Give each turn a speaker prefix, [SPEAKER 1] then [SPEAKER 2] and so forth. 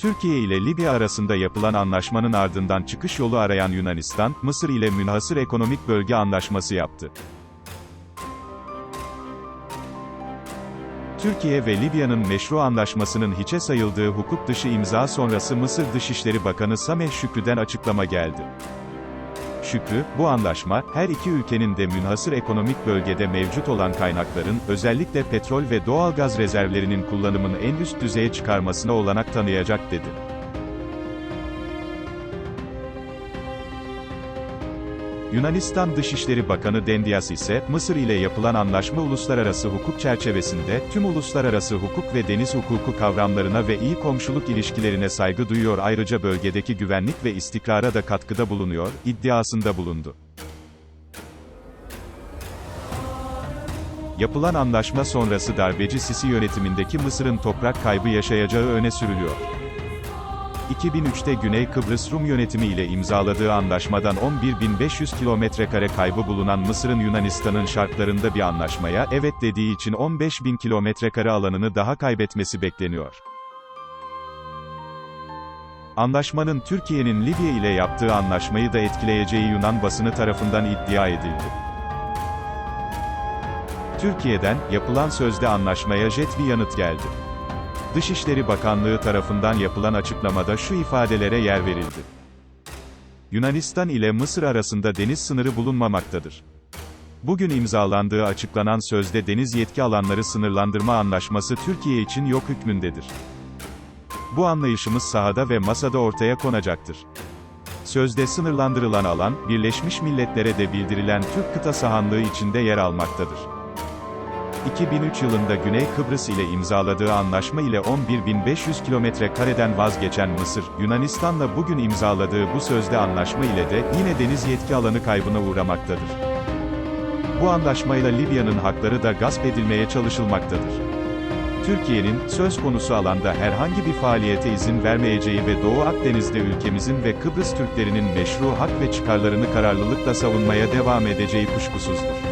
[SPEAKER 1] Türkiye ile Libya arasında yapılan anlaşmanın ardından çıkış yolu arayan Yunanistan, Mısır ile münhasır ekonomik bölge anlaşması yaptı. Türkiye ve Libya'nın meşru anlaşmasının hiçe sayıldığı hukuk dışı imza sonrası Mısır Dışişleri Bakanı Sameh Şükrü'den açıklama geldi. Şükrü, bu anlaşma, her iki ülkenin de münhasır ekonomik bölgede mevcut olan kaynakların, özellikle petrol ve doğalgaz rezervlerinin kullanımını en üst düzeye çıkarmasına olanak tanıyacak dedi. Yunanistan Dışişleri Bakanı Dendias ise, Mısır ile yapılan anlaşma uluslararası hukuk çerçevesinde, tüm uluslararası hukuk ve deniz hukuku kavramlarına ve iyi komşuluk ilişkilerine saygı duyuyor ayrıca bölgedeki güvenlik ve istikrara da katkıda bulunuyor, iddiasında bulundu. Yapılan anlaşma sonrası darbeci Sisi yönetimindeki Mısır'ın toprak kaybı yaşayacağı öne sürülüyor. 2003'te Güney Kıbrıs Rum yönetimi ile imzaladığı anlaşmadan 11.500 kilometrekare kaybı bulunan Mısır'ın Yunanistan'ın şartlarında bir anlaşmaya evet dediği için 15.000 kilometrekare alanını daha kaybetmesi bekleniyor. Anlaşmanın Türkiye'nin Libya ile yaptığı anlaşmayı da etkileyeceği Yunan basını tarafından iddia edildi. Türkiye'den, yapılan sözde anlaşmaya jet bir yanıt geldi. Dışişleri Bakanlığı tarafından yapılan açıklamada şu ifadelere yer verildi. Yunanistan ile Mısır arasında deniz sınırı bulunmamaktadır. Bugün imzalandığı açıklanan sözde deniz yetki alanları sınırlandırma anlaşması Türkiye için yok hükmündedir. Bu anlayışımız sahada ve masada ortaya konacaktır. Sözde sınırlandırılan alan, Birleşmiş Milletler'e de bildirilen Türk kıta sahanlığı içinde yer almaktadır. 2003 yılında Güney Kıbrıs ile imzaladığı anlaşma ile 11.500 kilometre kareden vazgeçen Mısır, Yunanistan'la bugün imzaladığı bu sözde anlaşma ile de, yine deniz yetki alanı kaybına uğramaktadır. Bu anlaşmayla Libya'nın hakları da gasp edilmeye çalışılmaktadır. Türkiye'nin, söz konusu alanda herhangi bir faaliyete izin vermeyeceği ve Doğu Akdeniz'de ülkemizin ve Kıbrıs Türklerinin meşru hak ve çıkarlarını kararlılıkla savunmaya devam edeceği kuşkusuzdur.